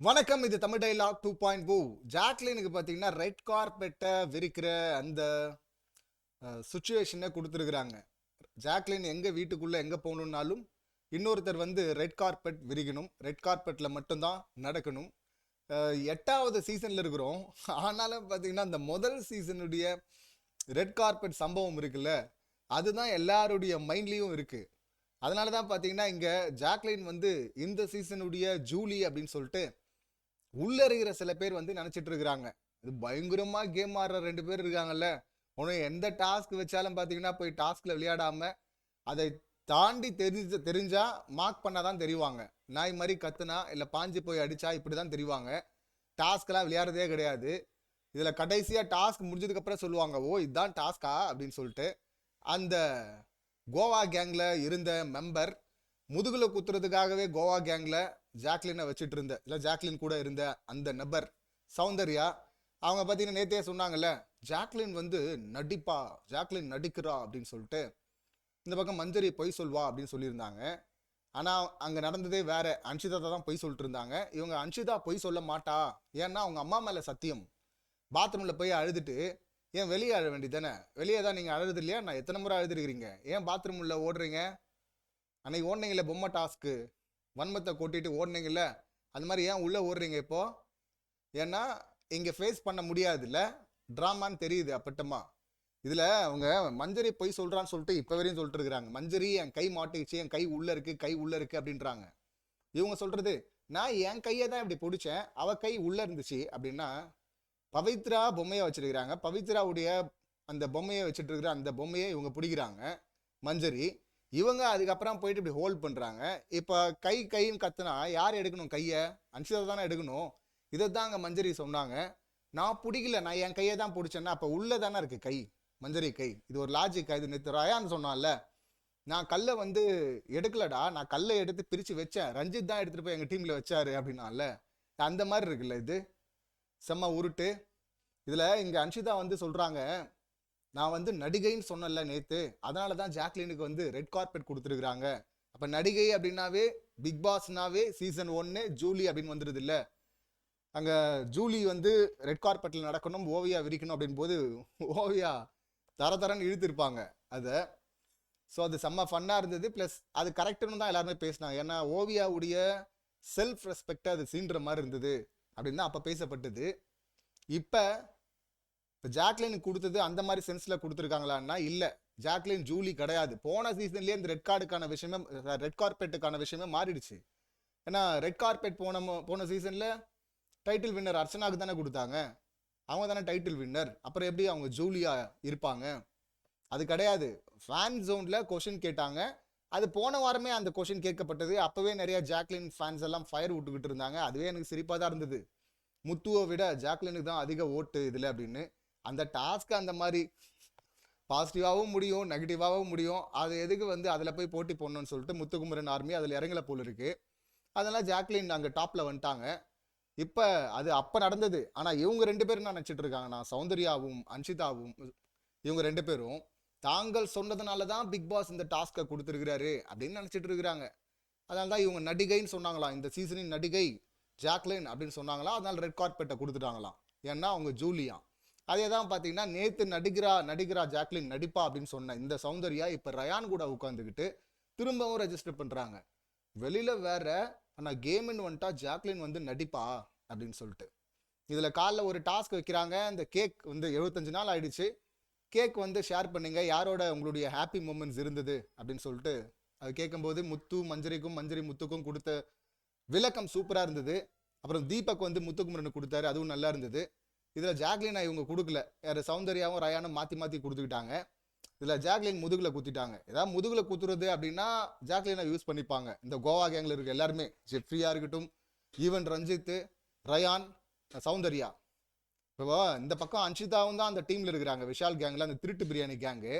வணக்கம் இது Tamil dialogue to point to ஜாக்லினுக்கு பார்த்தீங்கன்னா ரெட் கார்பெட்டை விரிக்கிற அந்த சுச்சுவேஷனை கொடுத்துருக்குறாங்க. ஜாக்லின் எங்கே வீட்டுக்குள்ளே எங்கே போகணுன்னாலும் இன்னொருத்தர் வந்து ரெட் கார்பெட் விரிக்கணும். ரெட் கார்பெட்டில் மட்டும்தான் நடக்கணும். எட்டாவது சீசனில் இருக்கிறோம். ஆனாலும் பார்த்தீங்கன்னா அந்த முதல் சீசனுடைய ரெட் கார்பெட் சம்பவம் இருக்குல்ல அதுதான் எல்லாருடைய மைண்ட்லேயும் இருக்குது அதனால தான் பார்த்தீங்கன்னா இங்கே ஜாக்லின் வந்து இந்த சீசனுடைய ஜூலி அப்படின்னு சொல்லிட்டு உள்ள இருக்கிற சில பேர் வந்து நினைச்சிட்டு இருக்கிறாங்க இது பயங்கரமா கேம் ஆடுற ரெண்டு பேர் இருக்காங்கல்ல. உனக்கு எந்த டாஸ்க் வச்சாலும் பார்த்தீங்கன்னா போய் டாஸ்க்ல விளையாடாம அதை தாண்டி தெரிஞ்ச தெரிஞ்சா மார்க் பண்ணாதான் தெரிவாங்க. நாய் மாதிரி கத்துனா இல்லை பாஞ்சு போய் அடிச்சா இப்படி தான் தெரிவாங்க டாஸ்க்லாம் விளையாடுறதே கிடையாது. இதில் கடைசியாக டாஸ்க் முடிஞ்சதுக்கப்புறம் சொல்லுவாங்க ஓ இதுதான் டாஸ்கா அப்படின்னு சொல்லிட்டு அந்த கோவா கேங்கில் இருந்த மெம்பர் முதுகுல குத்துறதுக்காகவே கோவா கேங்கில் ஜாக்லினை வச்சுட்டு இருந்த இல்லை ஜாக்லின் கூட இருந்த அந்த நபர் சௌந்தர்யா அவங்க பார்த்தீங்கன்னா நேத்தே சொன்னாங்கல்ல ஜாக்லின் வந்து நடிப்பா ஜாக்லின் நடிக்கிறா அப்படின்னு சொல்லிட்டு இந்த பக்கம் மஞ்சரி பொய் சொல்வா அப்படின்னு சொல்லியிருந்தாங்க. ஆனால் அங்கே நடந்ததே வேற. அன்ஷிதா தான் பொய் சொல்லிட்டு இருந்தாங்க. இவங்க அன்ஷிதா பொய் சொல்ல மாட்டா. ஏன்னா அவங்க அம்மா மேலே சத்தியம். பாத்ரூமில் போய் அழுதுட்டு ஏன் வெளியே அழ வேண்டியதானே வெளியே தான் நீங்கள் அழுது இல்லையா? நான் எத்தனை முறை அழுதுருக்கிறீங்க? ஏன் பாத்ரூம் உள்ள ஓடுறீங்க? அன்னைக்கு ஓடுனீங்கல்ல பொம்மை டாஸ்க்கு? வன்மத்தை கொட்டிட்டு ஓடுனீங்கல்ல? அந்த மாதிரி ஏன் உள்ளே ஓடுறீங்க இப்போ? ஏன்னா இங்கே ஃபேஸ் பண்ண முடியாதுல்ல? ட்ராமான்னு தெரியுது அப்பட்டமா. இதில் அவங்க மஞ்சரி போய் சொல்கிறான்னு சொல்லிட்டு இப்போ வரையும் சொல்லிட்டு இருக்கிறாங்க. மஞ்சரி என் கை மாட்டிக்கிச்சு என் கை உள்ளே இருக்குது கை உள்ளே இருக்குது அப்படின்றாங்க. இவங்க சொல்கிறது நான் என் கையை தான் இப்படி பிடிச்சேன். அவள் கை உள்ளே இருந்துச்சு அப்படின்னா பவித்ரா பொம்மையை வச்சுருக்கிறாங்க. பவித்ராவுடைய அந்த பொம்மையை வச்சுட்டு இருக்கிற அந்த பொம்மையை இவங்க பிடிக்கிறாங்க. மஞ்சரி. இவங்க அதுக்கப்புறம் போயிட்டு இப்படி ஹோல்ட் பண்ணுறாங்க இப்போ கை கைன்னு கத்துனா யார் எடுக்கணும் கையை? அன்ஷிதா தானே எடுக்கணும். இதை தான் அங்கே மஞ்சரி சொன்னாங்க. நான் பிடிக்கல. நான் என் கையை தான் பிடிச்சேன்னா அப்போ உள்ளே தானே இருக்குது கை மஞ்சரி கை. இது ஒரு லாஜிக் இது நேற்று ரயான் சொன்னான்ல. நான் கல்லை வந்து எடுக்கலடா. நான் கல்லை எடுத்து பிரித்து வச்சேன். ரஞ்சித் தான் எடுத்துகிட்டு போய் எங்கள் டீமில் வச்சாரு அப்படின்னால அந்த மாதிரி இருக்குல்ல இது. செம்ம உருட்டு. இதில் இங்கே அன்ஷிதா வந்து சொல்கிறாங்க நான் வந்து நடிகைன்னு சொன்னல நேற்று அதனால தான் ஜாக்லினுக்கு வந்து ரெட் கார்பெட் கொடுத்துருக்குறாங்க. அப்போ நடிகை அப்படின்னாவே பிக் பாஸ்னாவே சீசன் ஒன்று ஜூலி அப்படின்னு வந்துடுது இல்லை அங்கே ஜூலி வந்து ரெட் கார்பெட்டில் நடக்கணும் ஓவியா விரிக்கணும் அப்படின் போது ஓவியா தர தரன்னு இழுத்துருப்பாங்க அதை. ஸோ அது செம்ம ஃபன்னாக இருந்தது. ப்ளஸ் அது கரெக்டுன்னு தான் எல்லாருமே பேசினாங்க. ஏன்னா ஓவியாவுடைய செல்ஃப் ரெஸ்பெக்டை அது சீன்ற மாதிரி இருந்தது அப்படின்னு தான் அப்போ பேசப்பட்டது. இப்போ இப்போ ஜாக்லின் கொடுத்தது அந்த மாதிரி சென்ஸில் கொடுத்துருக்காங்களான்னா இல்லை. ஜாக்லின் ஜூலி கிடையாது. போன சீசன்லேயே இந்த ரெட் கார்டுக்கான விஷயமே ரெட் கார்பெட்டுக்கான விஷயமே மாறிடுச்சு. ஏன்னா ரெட் கார்பெட் போன போன சீசனில் டைட்டில் வின்னர் அர்ச்சனாக்கு தானே கொடுத்தாங்க. அவங்க தானே டைட்டில் வின்னர் அப்புறம் எப்படி அவங்க ஜூலியாக இருப்பாங்க? அது கிடையாது. ஃபேன் ஜோனில் கொஷின் கேட்டாங்க. அது போன வாரமே அந்த கொஷின் கேட்கப்பட்டது. அப்போவே நிறைய ஜாக்லின் ஃபேன்ஸ் எல்லாம் ஃபயர் விட்டுக்கிட்டு இருந்தாங்க. அதுவே எனக்கு சிரிப்பாக தான் இருந்தது. முத்துவை விட ஜாக்லினுக்கு தான் அதிக ஓட்டு இதில் அப்படின்னு. அந்த டாஸ்க் அந்த மாதிரி பாசிட்டிவாகவும் முடியும் நெகட்டிவாகவும் முடியும். அது எதுக்கு வந்து அதில் போய் போட்டி போடணும்னு சொல்லிட்டு முத்துக்குமரன் ஆர்மி அதில் இறங்கல போல் இருக்குது அதெல்லாம் ஜாக்லின் அங்கே டாப்பில் வந்துட்டாங்க. இப்போ அது அப்போ நடந்தது. ஆனால் இவங்க ரெண்டு பேரும் நான் நினச்சிட்டு சௌந்தர்யாவும் அன்ஷிதாவும் இவங்க ரெண்டு பேரும் தாங்கள் சொன்னதுனால தான் பிக் பாஸ் இந்த டாஸ்க்கை கொடுத்துருக்கிறாரு அப்படின்னு நினச்சிட்டு இருக்கிறாங்க. அதனால தான் இவங்க நடிகைன்னு சொன்னாங்களாம். இந்த சீசனின் நடிகை ஜாக்லின் அப்படின்னு சொன்னாங்களாம். அதனால ரெட் கார்பெட்டை கொடுத்துட்டாங்களாம். ஏன்னா அவங்க ஜூலியா அதே தான் பார்த்தீங்கன்னா நேற்று நடிகரா நடிகரா ஜாக்லின் நடிப்பா அப்படின்னு சொன்ன இந்த சௌந்தர்யா இப்போ ரயான் கூட உட்காந்துக்கிட்டு திரும்பவும் ரெஜிஸ்டர் பண்ணுறாங்க வெளியில் வேற ஆனால் கேம்னு வந்துட்டா ஜாக்லின் வந்து நடிப்பா? அப்படின்னு சொல்லிட்டு. இதில் காலைல ஒரு டாஸ்க் வைக்கிறாங்க. இந்த கேக் வந்து எழுபத்தஞ்சு நாள் ஆயிடுச்சு. கேக் வந்து ஷேர் பண்ணுங்க. யாரோட உங்களுடைய ஹாப்பி மூமெண்ட்ஸ் இருந்தது? அப்படின்னு சொல்லிட்டு அது கேட்கும்போது முத்து மஞ்சரிக்கும் மஞ்சரி முத்துக்கும் கொடுத்த விளக்கம் சூப்பராக இருந்தது. அப்புறம் தீபக் வந்து முத்துக்குமரனுக்கு கொடுத்தாரு. அதுவும் நல்லா இருந்தது. இதில் ஜாக்லினா இவங்க கொடுக்கல. யார் சௌந்தர்யாவும் ரயானும் மாற்றி மாற்றி கொடுத்துக்கிட்டாங்க. இதில் ஜாக்லின் முதுகில் குத்திட்டாங்க. ஏதாவது முதுகில் குத்துறது அப்படின்னா ஜாக்லினை யூஸ் பண்ணிப்பாங்க. இந்த கோவா கேங்கில் இருக்க எல்லாருமே. ஜெஃப்ரியா இருக்கட்டும் ஈவன் ரஞ்சித் ரயான் சௌந்தர்யா. இப்போ இந்த பக்கம் அன்ஷிதாவும் தான் அந்த டீமில் இருக்கிறாங்க. விஷால் கேங்கில் அந்த திருட்டு பிரியாணி கேங்கு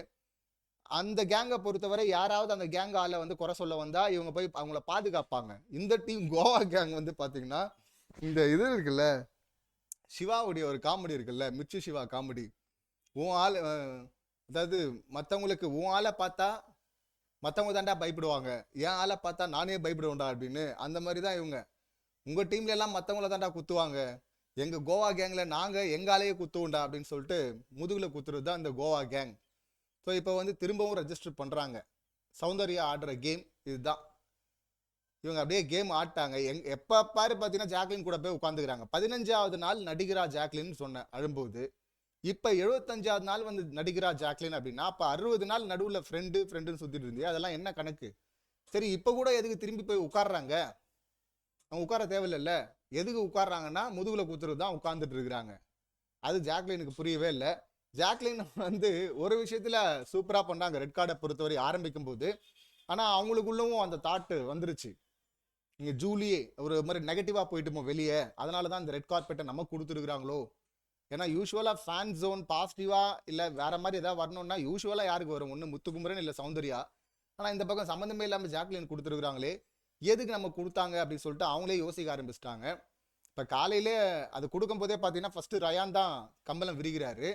அந்த கேங்கை பொறுத்தவரை யாராவது அந்த கேங் ஆளை வந்து குறை சொல்ல வந்தால் இவங்க போய் அவங்கள பாதுகாப்பாங்க. இந்த டீம் கோவா கேங் வந்து பார்த்தீங்கன்னா இந்த இது இருக்குல்ல சிவாவுடைய ஒரு காமெடி இருக்குல்ல மிர்ச்சி சிவா காமெடி உன் ஆள் அதாவது மற்றவங்களுக்கு உன் ஆளை பார்த்தா மற்றவங்க தாண்டா பயப்படுவாங்க. என் ஆளை பார்த்தா நானே பயப்படுவேன்டா அப்படின்னு. அந்த மாதிரி தான் இவங்க உங்கள் டீம்ல எல்லாம் மற்றவங்கள தாண்டா குத்துவாங்க. எங்கள் கோவா கேங்கில் நாங்கள் எங்காலேயே குத்துவோண்டா அப்படின்னு சொல்லிட்டு முதுகில் குத்துறது தான் இந்த கோவா கேங் ஸோ இப்போ வந்து திரும்பவும் ரெஜிஸ்டர் பண்ணுறாங்க சௌந்தர்யா ஆடுற கேம் இதுதான். இவங்க அப்படியே கேம் ஆட்டாங்க எங் எப்போ பாரு பார்த்தீங்கன்னா ஜாக்லின் கூட போய் உட்காந்துக்கிறாங்க. பதினஞ்சாவது நாள் நடிகரா ஜாக்லின்னு சொன்னேன் அழும்போது இப்போ எழுபத்தஞ்சாவது நாள் வந்து நடிகரா ஜாக்லின் அப்படின்னா அப்போ அறுபது நாள் நடுவில் ஃப்ரெண்டு ஃப்ரெண்டுன்னு சுற்றிட்டு இருந்தியா? அதெல்லாம் என்ன கணக்கு? சரி இப்போ கூட எதுக்கு திரும்பி போய் உட்காடுறாங்க அவங்க உட்கார தேவையில்லைல்ல. எதுக்கு உட்காடுறாங்கன்னா முதுகில் குத்துறது தான் உட்காந்துட்டு இருக்கிறாங்க. அது ஜாக்லினுக்கு புரியவே இல்லை. ஜாக்லின் வந்து ஒரு விஷயத்தில் சூப்பராக பண்ணாங்க. ரெட் கார்டை பொறுத்தவரை ஆரம்பிக்கும் போது ஆனால் அவங்களுக்குள்ளவும் அந்த தாட்டு வந்துருச்சு. நீங்கள் ஜூலியே ஒரு மாதிரி நெகட்டிவாக போயிட்டுமோ வெளியே அதனால தான் இந்த ரெட் கார்பெட்டை நம்ம கொடுத்துருக்குறாங்களோ? ஏன்னா யூஸ்வலாக ஃபேன் ஜோன் பாசிட்டிவாக இல்லை வேற மாதிரி ஏதாவது வரணும்னா யூஸ்வலாக யாருக்கு வரும்? ஒன்று முத்துக்குமரன் இல்லை சௌந்தர்யா. ஆனால் இந்த பக்கம் சம்மந்தமே இல்லாமல் ஜாக்லின் கொடுத்துருக்குறாங்களே எதுக்கு நம்ம கொடுத்தாங்க அப்படின்னு சொல்லிட்டு அவங்களே யோசிக்க ஆரம்பிச்சிட்டாங்க. இப்போ காலையிலே அது கொடுக்கும் போதே பார்த்தீங்கன்னா ஃபஸ்ட்டு ரயான் தான் கம்பளம் விரிகிறாரு.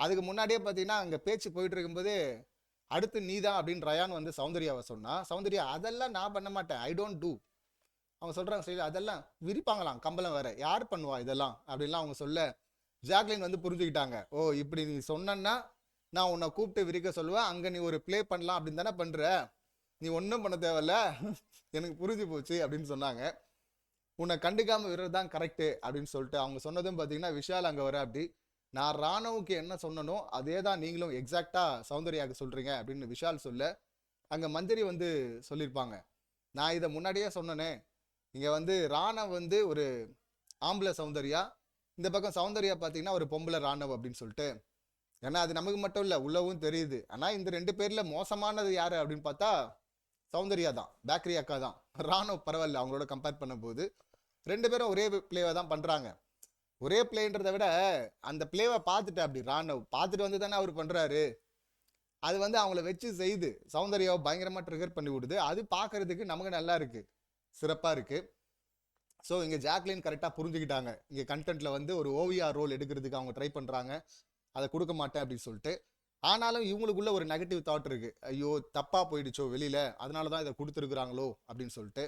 அதுக்கு முன்னாடியே பார்த்தீங்கன்னா அங்கே பேச்சு போயிட்டு இருக்கும்போதே அடுத்து நீ தான் அப்படின்னு ரயான் வந்து சௌந்தர்யாவை சொன்னா. சௌந்தர்யா அதெல்லாம் நான் பண்ண மாட்டேன். ஐ டோன்ட் டூ அவங்க சொல்கிறாங்க சரி அதெல்லாம் விரிப்பாங்களாம் கம்பளம் வேற. யார் பண்ணுவா இதெல்லாம்? அப்படின்லாம் அவங்க சொல்ல ஜாக்லின் வந்து புரிஞ்சுக்கிட்டாங்க. ஓ இப்படி நீ சொன்னா நான் உன்னை கூப்பிட்டு விரிக்க சொல்லுவேன். அங்கே நீ ஒரு ப்ளே பண்ணலாம் அப்படின்னு தானே பண்ணுற நீ ஒன்றும் பண்ண தேவையில்ல. எனக்கு புரிஞ்சு போச்சு அப்படின்னு சொன்னாங்க. உன்னை கண்டுக்காமல் விடுறது தான் கரெக்டு அப்படின்னு சொல்லிட்டு அவங்க சொன்னதும் பார்த்தீங்கன்னா விஷால் அங்கே வர அப்படி நான் ராணுவுக்கு என்ன சொன்னனோ அதே தான் நீங்களும் எக்ஸாக்டாக சௌந்தர்யாவுக்கு சொல்கிறீங்க அப்படின்னு விஷால் சொல்ல அங்கே மந்திரி வந்து சொல்லியிருப்பாங்க. நான் இதை முன்னாடியே சொன்னனே இங்கே வந்து ராணவ் வந்து ஒரு ஆம்பளை சௌந்தர்யா. இந்த பக்கம் சௌந்தர்யா பார்த்தீங்கன்னா ஒரு பொம்பளை ராணவ் அப்படின்னு சொல்லிட்டு. ஏன்னா அது நமக்கு மட்டும் இல்லை உள்ளவும் தெரியுது. ஆனால் இந்த ரெண்டு பேரில் மோசமானது யார் அப்படின்னு பார்த்தா சௌந்தர்யா தான் பேக்கரி அக்கா தான். ராணுவ பரவாயில்ல அவங்களோட கம்பேர் பண்ணும்போது. ரெண்டு பேரும் ஒரே பிளேவை தான் பண்ணுறாங்க ஒரே பிளேன்றதை விட அந்த பிளேவை பார்த்துட்டு அப்படி ராணவ் பார்த்துட்டு வந்து தானே அவர் பண்ணுறாரு அது வந்து அவங்கள வச்சு செய்து சௌந்தர்யாவை பயங்கரமாக ட்ரிகர் பண்ணி விடுது. அது பார்க்கறதுக்கு நமக்கு நல்லா இருக்குது சிறப்பாக இருக்குது ஸோ இங்கே ஜாக்லின் கரெக்டாக புரிஞ்சுக்கிட்டாங்க. இங்கே கண்டென்ட்டில் வந்து ஒரு ஓவியா ரோல் எடுக்கிறதுக்கு அவங்க ட்ரை பண்ணுறாங்க அதை கொடுக்க மாட்டேன் அப்படின்னு சொல்லிட்டு. ஆனாலும் இவங்களுக்குள்ள ஒரு நெகட்டிவ் தாட் இருக்குது ஐயோ தப்பாக போயிடுச்சோ வெளியில். அதனால தான் இதை கொடுத்துருக்குறாங்களோ அப்படின்னு சொல்லிட்டு.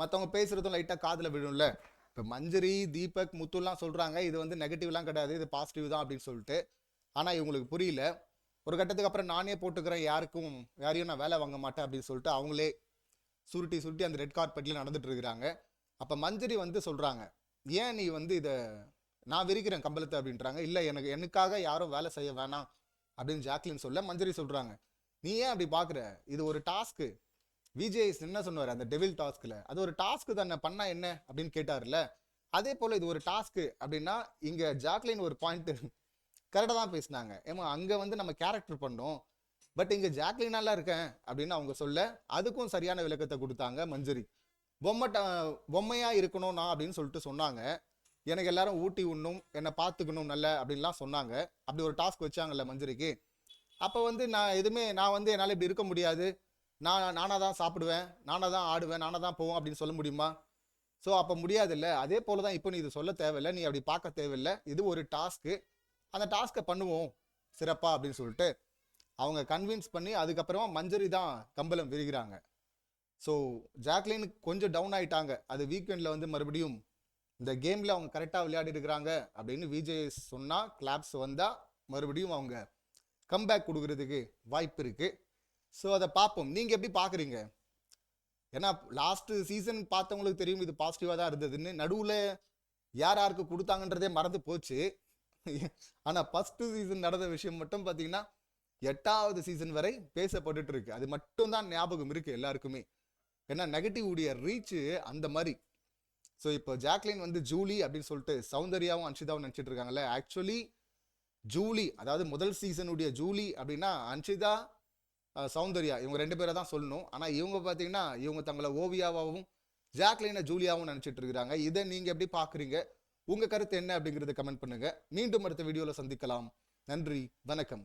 மற்றவங்க பேசுகிறதும் லைட்டாக காதில் விழும்ல. இப்போ மஞ்சரி தீபக் முத்துலாம் சொல்கிறாங்க இது வந்து நெகட்டிவ்லாம் கிடையாது. இது பாசிட்டிவ் தான் அப்படின்னு சொல்லிட்டு. ஆனால் இவங்களுக்கு புரியல. ஒரு கட்டத்துக்கு அப்புறம் நானே போட்டுக்கிறேன். யாருக்கும் யாரையும் நான் வேலை வாங்க மாட்டேன் அப்படின்னு சொல்லிட்டு அவங்களே சுருட்டி சுருட்டி அந்த ரெட் கார்பெட்டில் நடந்துட்டு இருக்கிறாங்க அப்போ மஞ்சரி வந்து சொல்கிறாங்க ஏன் நீ வந்து இதை நான் விரிக்கிறேன் கம்பளத்தை அப்படின்றாங்க. இல்லை எனக்கு எனக்காக யாரும் வேலை செய்ய வேணாம் அப்படின்னு ஜாக்லின் சொல்ல மஞ்சரி சொல்கிறாங்க நீ ஏன் அப்படி பார்க்குற இது ஒரு டாஸ்க்கு. விஜய் என்ன சொன்னார்? அந்த டெவில் டாஸ்கில். அது ஒரு டாஸ்க்கு தானே பண்ணால் என்ன? அப்படின்னு கேட்டார்ல அதே போல் இது ஒரு டாஸ்க்கு அப்படின்னா இங்கே ஜாக்லின் ஒரு பாயிண்ட்டு கரெக்டாக தான் பேசினாங்க. ஏமா அங்கே வந்து நம்ம கேரக்டர் பண்ணோம். பட் இங்கே ஜாக்லினாலாம் இருக்கேன் அப்படின்னு அவங்க சொல்ல அதுக்கும் சரியான விளக்கத்தை கொடுத்தாங்க மஞ்சரி. பொம்மை ட- இருக்கணும்னா இருக்கணும் நான் அப்படின்னு சொல்லிட்டு சொன்னாங்க. எனக்கு எல்லாரும் ஊட்டி உண்ணும் என்னை பார்த்துக்கணும் நல்ல அப்படின்லாம் சொன்னாங்க. அப்படி ஒரு டாஸ்க் வச்சாங்கல்ல மஞ்சரிக்கு. அப்போ வந்து நான் எதுவுமே நான் வந்து என்னால் இப்படி இருக்க முடியாது. நான் நானாக தான் சாப்பிடுவேன் நானாக தான் ஆடுவேன் நானாக தான் போவேன் அப்படின்னு சொல்ல முடியுமா? ஸோ அப்போ முடியாதுல்ல. அதே போல தான் இப்போ நீ இது சொல்ல தேவையில்லை நீ அப்படி பார்க்க தேவையில்லை. இது ஒரு டாஸ்க்கு அந்த டாஸ்க்கை பண்ணுவோம். சிறப்பாக அப்படின்னு சொல்லிட்டு. அவங்க கன்வின்ஸ் பண்ணி அதுக்கப்புறமா மஞ்சரி தான் கம்பளம் விரிகிறாங்க. ஸோ ஜாக்லின் கொஞ்சம் டவுன் ஆகிட்டாங்க அது வீக்கெண்டில் வந்து மறுபடியும் இந்த கேமில் அவங்க கரெக்டாக விளையாடி இருக்கிறாங்க அப்படின்னு விஜய் சொன்னால் கிளாப்ஸ் வந்தால் மறுபடியும் அவங்க கம்பேக் கொடுக்கறதுக்கு வாய்ப்பு இருக்குது ஸோ அதை பார்ப்போம். நீங்கள் எப்படி பார்க்குறீங்க? ஏன்னா லாஸ்ட்டு சீசன் பார்த்தவங்களுக்கு தெரியும் இது பாசிட்டிவாக தான் இருந்ததுன்னு. நடுவில் யார் யாருக்கு கொடுத்தாங்கன்றதே மறந்து போச்சு. ஆனால் ஃபஸ்ட்டு சீசன் நடந்த விஷயம் மட்டும் பார்த்தீங்கன்னா எட்டாவது சீசன் வரை பேசப்பட்டுட்டு இருக்கு அது மட்டும் தான் ஞாபகம் இருக்கு எல்லாருக்குமே. ஏன்னா நெகட்டிவ் உடைய ரீச் அந்த மாதிரி. ஸோ இப்போ ஜாக்லின் வந்து ஜூலி அப்படின்னு சொல்லிட்டு சௌந்தர்யாவும் அன்ஷிதாவும் நினச்சிட்டு இருக்காங்கல்ல? ஆக்சுவலி ஜூலி அதாவது முதல் சீசனுடைய ஜூலி அப்படின்னா அன்ஷிதா சௌந்தர்யா இவங்க ரெண்டு பேரை தான் சொல்லணும். ஆனால் இவங்க பார்த்தீங்கன்னா இவங்க தங்களை ஓவியாவாகவும் ஜாக்லினை ஜூலியாவும் நினச்சிட்டு இருக்கிறாங்க இதை நீங்கள் எப்படி பார்க்குறீங்க? உங்கள் கருத்து என்ன அப்படிங்கிறத கமெண்ட் பண்ணுங்கள் மீண்டும் அடுத்த வீடியோவில் சந்திக்கலாம். நன்றி வணக்கம்.